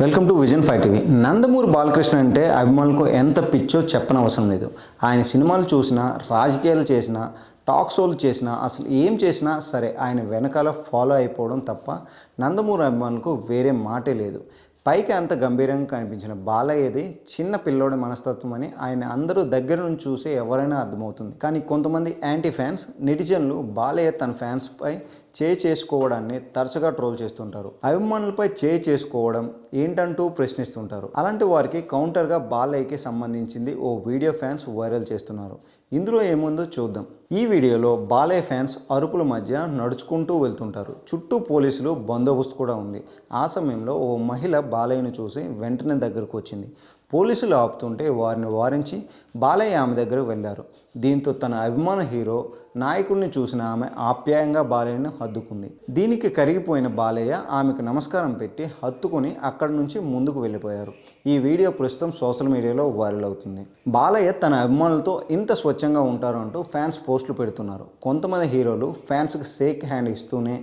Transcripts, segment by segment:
Welcome to vision five TV. Nandamuri Balakrishna అంటే అభిమానులకు ఎంత పిచ్చో చెప్పనవసరం లేదు. ఆయన సినిమాలు చూసినా రాజకీయాలు చేసినా టాక్ షోలు చేసినా అసలు ఏం చేసినా సరే ఆయన వెనకాల ఫాలో అయిపోవడం తప్ప నందమూరి అభిమానులకు వేరే మాటే లేదు. పైకి అంత గంభీరంగా కనిపించిన బాలయ్యది చిన్న పిల్లోడి మనస్తత్వం అని ఆయన అందరూ దగ్గర నుంచి చూసే ఎవరైనా అర్థమవుతుంది. కానీ కొంతమంది యాంటీ ఫ్యాన్స్ నెటిజన్లు బాలయ్య తన ఫ్యాన్స్పై చే చేసుకోవడాన్ని తరచుగా ట్రోల్ చేస్తుంటారు. అభిమానులపై చేయి చేసుకోవడం ఏంటంటూ ప్రశ్నిస్తుంటారు. అలాంటి వారికి కౌంటర్గా బాలయ్యకి సంబంధించింది ఓ వీడియో ఫ్యాన్స్ వైరల్ చేస్తున్నారు. ఇందులో ఏముందో చూద్దాం. ఈ వీడియోలో బాలయ్య ఫ్యాన్స్ అరుపుల మధ్య నడుచుకుంటూ వెళ్తుంటారు. చుట్టూ పోలీసులు బందోబస్తు కూడా ఉంది. ఆ సమయంలో ఓ మహిళ బాలయ్యను చూసి వెంటనే దగ్గరకు వచ్చింది. పోలీసులు ఆపుతుంటే వారిని వారించి బాలయ్య ఆమె దగ్గరకు వెళ్ళారు. దీంతో తన అభిమాన హీరో నాయకుడిని చూసిన ఆమె ఆప్యాయంగా బాలయ్యను హత్తుకుంది. దీనికి కరిగిపోయిన బాలయ్య ఆమెకు నమస్కారం పెట్టి హత్తుకుని అక్కడి నుంచి ముందుకు వెళ్ళిపోయారు. ఈ వీడియో ప్రస్తుతం సోషల్ మీడియాలో వైరల్ అవుతుంది. బాలయ్య తన అభిమానులతో ఇంత స్వచ్ఛంగా ఉంటారు అంటూ ఫ్యాన్స్ పోస్టులు పెడుతున్నారు. కొంతమంది హీరోలు ఫ్యాన్స్కి షేక్ హ్యాండ్ ఇస్తూనే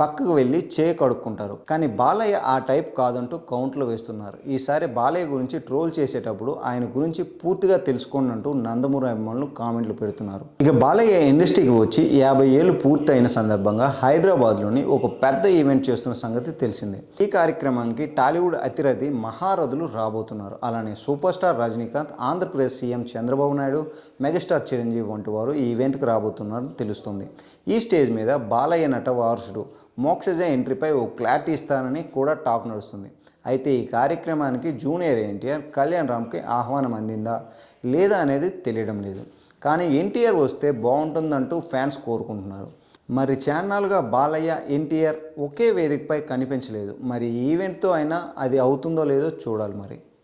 పక్కకు వెళ్ళి చేయి కడుక్కుంటారు. కానీ బాలయ్య ఆ టైప్ కాదంటూ కౌంట్లు వేస్తున్నారు. ఈసారి బాలయ్య గురించి ట్రోల్ చేసేటప్పుడు ఆయన గురించి పూర్తిగా తెలుసుకోండి అంటూ నందమూరి అభిమానులు కామెంట్లు పెడుతున్నారు. ఇక బాలయ్య ఇండస్ట్రీకి వచ్చి యాభై ఏళ్ళు పూర్తయిన సందర్భంగా హైదరాబాద్లోని ఒక పెద్ద ఈవెంట్ చేస్తున్న సంగతి తెలిసిందే. ఈ కార్యక్రమానికి టాలీవుడ్ అతిరథి మహారథులు రాబోతున్నారు. అలానే super star Rajinikanth Andhra Pradesh CM Chandrababu Naidu megastar Chiranjeevi వంటి వారు ఈ ఈవెంట్కి రాబోతున్నారని తెలుస్తుంది. ఈ స్టేజ్ మీద బాలయ్య నట వారసుడు మోక్షజ ఎంట్రీపై ఓ క్లారిటీ ఇస్తానని కూడా టాక్ నడుస్తుంది. అయితే ఈ కార్యక్రమానికి జూనియర్ ఎన్టీఆర్ కళ్యాణ్ రామ్కి ఆహ్వానం అందిందా? లేదా అనేది తెలియడం లేదు. కానీ ఎన్టీఆర్ వస్తే బాగుంటుందంటూ ఫ్యాన్స్ కోరుకుంటున్నారు. మరి ఛానల్గా బాలయ్య ఎన్టీఆర్ ఒకే వేదికపై కనిపించలేదు. మరి ఈవెంట్తో అయినా అది అవుతుందో లేదో చూడాలి మరి.